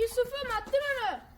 Yusuf'um attın onu.